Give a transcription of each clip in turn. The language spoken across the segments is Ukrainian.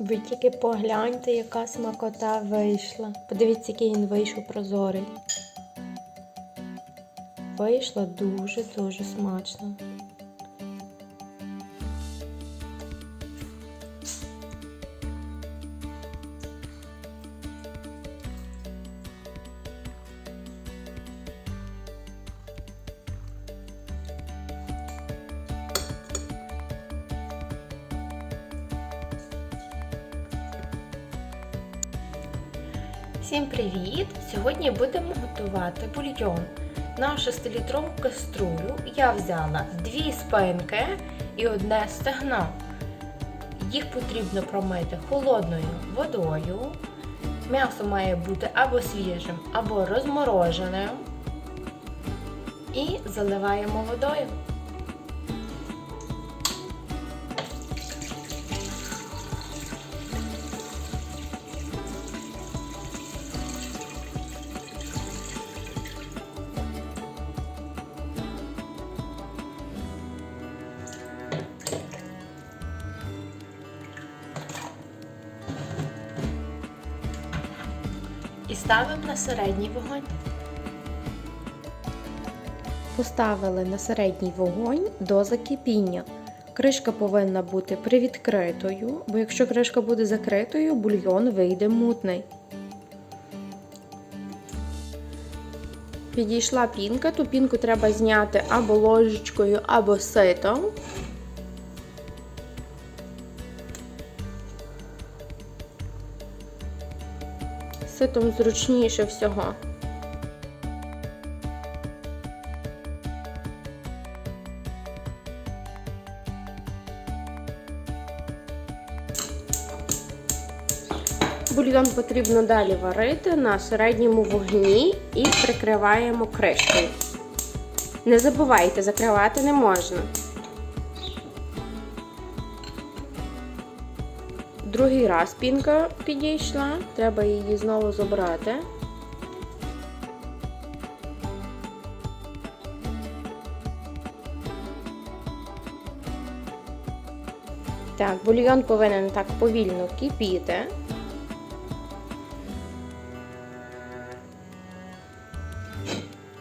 Ви тільки погляньте, яка смакота вийшла. Подивіться, який він вийшов прозорий. Вийшло дуже-дуже смачно. Всім привіт! Сьогодні будемо готувати бульйон. На 6-літрову каструлю я взяла дві спинки і одне стегно. Їх потрібно промити холодною водою. М'ясо має бути або свіжим, або розмороженим. І заливаємо водою. І ставимо на середній вогонь. Поставили на середній вогонь до закипіння. Кришка повинна бути привідкритою, бо якщо кришка буде закритою, бульйон вийде мутний. Підійшла пінка, ту пінку треба зняти або ложечкою, або ситом. Ситом зручніше всього. Бульйон потрібно далі варити на середньому вогні і прикриваємо кришкою. Не забувайте, закривати не можна. Другий раз пінка підійшла, треба її знову забрати. Так, бульйон повинен так повільно кипіти.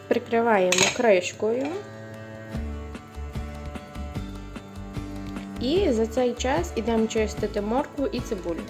Прикриваємо кришкою. І за цей час ідемо чистити моркву і цибулю.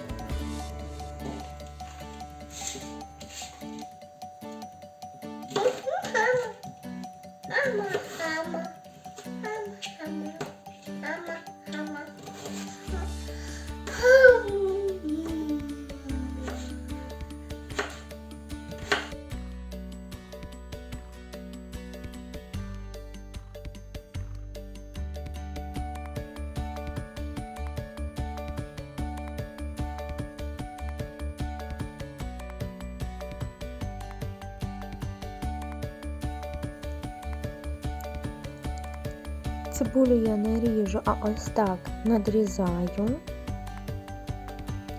Цибулю я не ріжу, а ось так надрізаю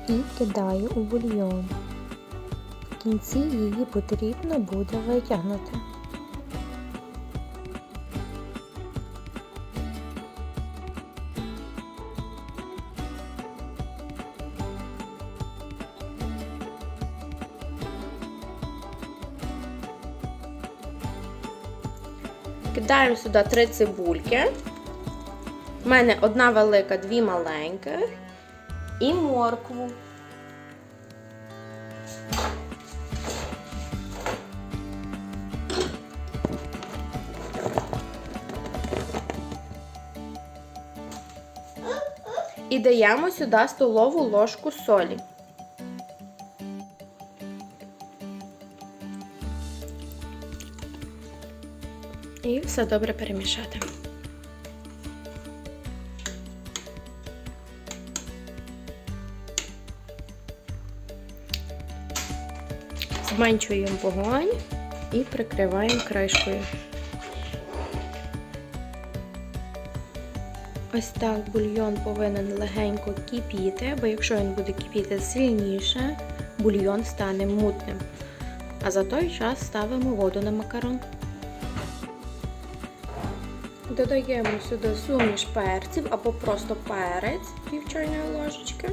і кидаю у бульйон. В кінці її потрібно буде витягнути. Кидаємо сюди три цибульки. У мене одна велика, дві маленьких і моркву. І даємо сюди столову ложку солі. І все добре перемішати. Зменшуємо вогонь і прикриваємо кришкою. Ось так бульйон повинен легенько кипіти, бо якщо він буде кипіти сильніше, бульйон стане мутним. А за той час ставимо воду на макарон. Додаємо сюди суміш перців або просто перець пів чайної ложечки.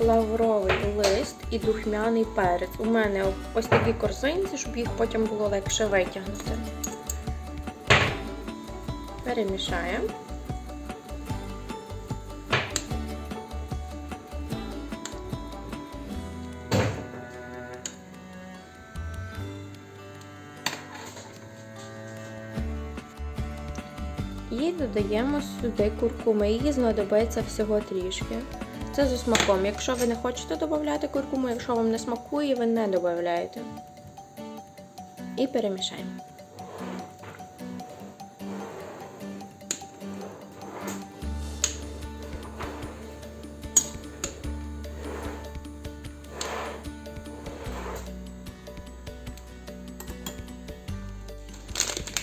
Лавровий лист і духмяний перець. У мене ось такі корзинці, щоб їх потім було легше витягнути. Перемішаємо. І додаємо сюди куркуми. Її знадобиться всього трішки. Це за смаком. Якщо ви не хочете додати куркуму, якщо вам не смакує, ви не додаєте. І перемішаємо.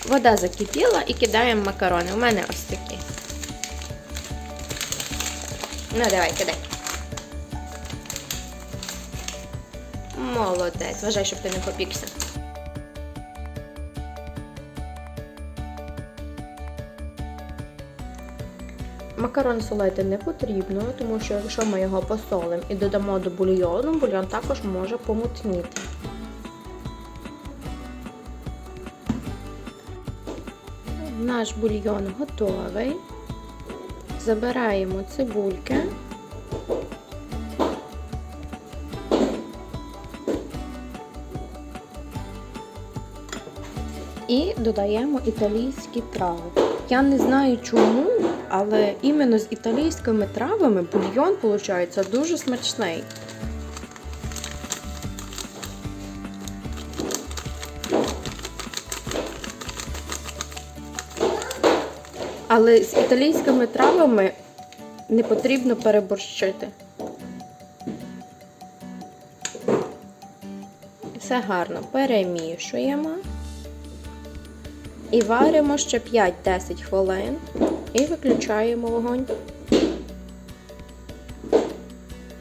Вода закипіла і кидаємо макарони. У мене ось такі. Ну, давай, кидай. Молодець. Вважай, щоб ти не попікся. Макарон солити не потрібно, тому що якщо ми його посолимо і додамо до бульйону, бульйон також може помутніти. Наш бульйон готовий. Забираємо цибульки. І додаємо італійські трави. Я не знаю чому, але іменно з італійськими травами бульйон виходить дуже смачний. Але з італійськими травами не потрібно переборщити. Все гарно перемішуємо і варимо ще 5-10 хвилин і виключаємо вогонь.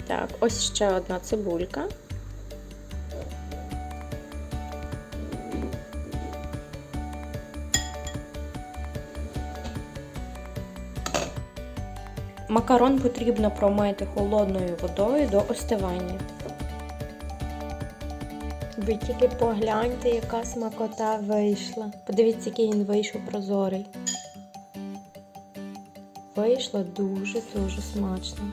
Так, ось ще одна цибулька. Макарон потрібно промити холодною водою до остивання. Ви тільки погляньте, яка смакота вийшла. Подивіться, який він вийшов прозорий. Вийшло дуже-дуже смачно.